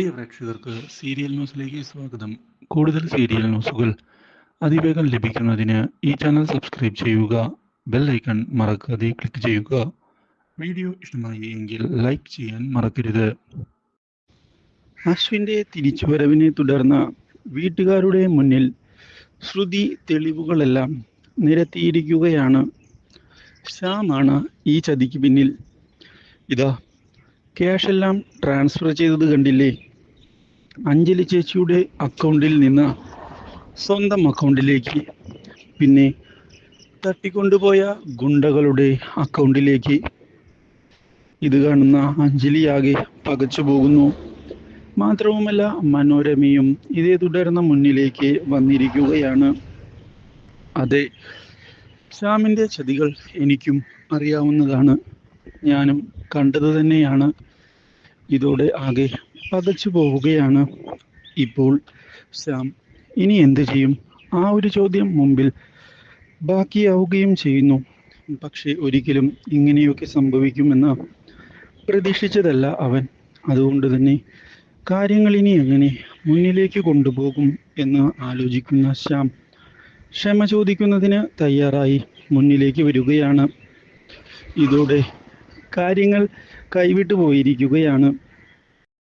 പ്രിയ പ്രേക്ഷകർക്ക് സീരിയൽ ന്യൂസിലേക്ക് സ്വാഗതം. കൂടുതൽ സീരിയൽ ന്യൂസുകൾ അതിവേഗം ലഭിക്കുന്നതിന് ഈ ചാനൽ സബ്സ്ക്രൈബ് ചെയ്യുക ബെൽ ഐക്കൺ മറക്കാതെ ക്ലിക്ക് ചെയ്യുക. വീഡിയോ ഇഷ്ടമായി എങ്കിൽ ലൈക്ക് ചെയ്യാൻ മറക്കരുത്. അശ്വിന്റെ തിരിച്ചുവരവിനെ തുടർന്ന് വീട്ടുകാരുടെ മുന്നിൽ ശ്രുതി തെളിവുകളെല്ലാം നിരത്തിയിരിക്കുകയാണ്. ശ്യാമാണ് ഈ ചതിക്ക് പിന്നിൽ. ഇതാ ക്യാഷെല്ലാം ട്രാൻസ്ഫർ ചെയ്തത് കണ്ടില്ലേ? അഞ്ജലി ചേച്ചിയുടെ അക്കൗണ്ടിൽ നിന്ന് സ്വന്തം അക്കൗണ്ടിലേക്ക് പിന്നെ തട്ടിക്കൊണ്ടുപോയ ഗുണ്ടകളുടെ അക്കൗണ്ടിലേക്ക് ഇത് കാണുന്ന അഞ്ജലിയാകെ പകച്ചു പോകുന്നു. മാത്രവുമല്ല മനോരമയും ഇതേ തുടർന്ന് മുന്നിലേക്ക് വന്നിരിക്കുകയാണ്. അതെ ശ്യാമിന്റെ ചതികൾ എനിക്കും അറിയാവുന്നതാണ്. ഞാനും കണ്ടത് തന്നെയാണ്. ഇതോടെ ആകെ പകച്ചു പോവുകയാണ്. ഇപ്പോൾ സാം ഇനി എന്ത് ചെയ്യും? ആ ഒരു ചോദ്യം മുമ്പിൽ ബാക്കിയാവുകയും ചെയ്യുന്നു. പക്ഷേ ഒരിക്കലും ഇങ്ങനെയൊക്കെ സംഭവിക്കുമെന്ന് പ്രതീക്ഷിച്ചതല്ല അവൻ. അതുകൊണ്ട് തന്നെ കാര്യങ്ങൾ ഇനി എങ്ങനെ മുന്നിലേക്ക് കൊണ്ടുപോകും എന്ന് ആലോചിക്കുന്ന ശ്യാം ക്ഷമ ചോദിക്കുന്നതിന് തയ്യാറായി മുന്നിലേക്ക് വരികയാണ്. ഇതോടെ കാര്യങ്ങൾ കൈവിട്ടു പോയിരിക്കുകയാണ്.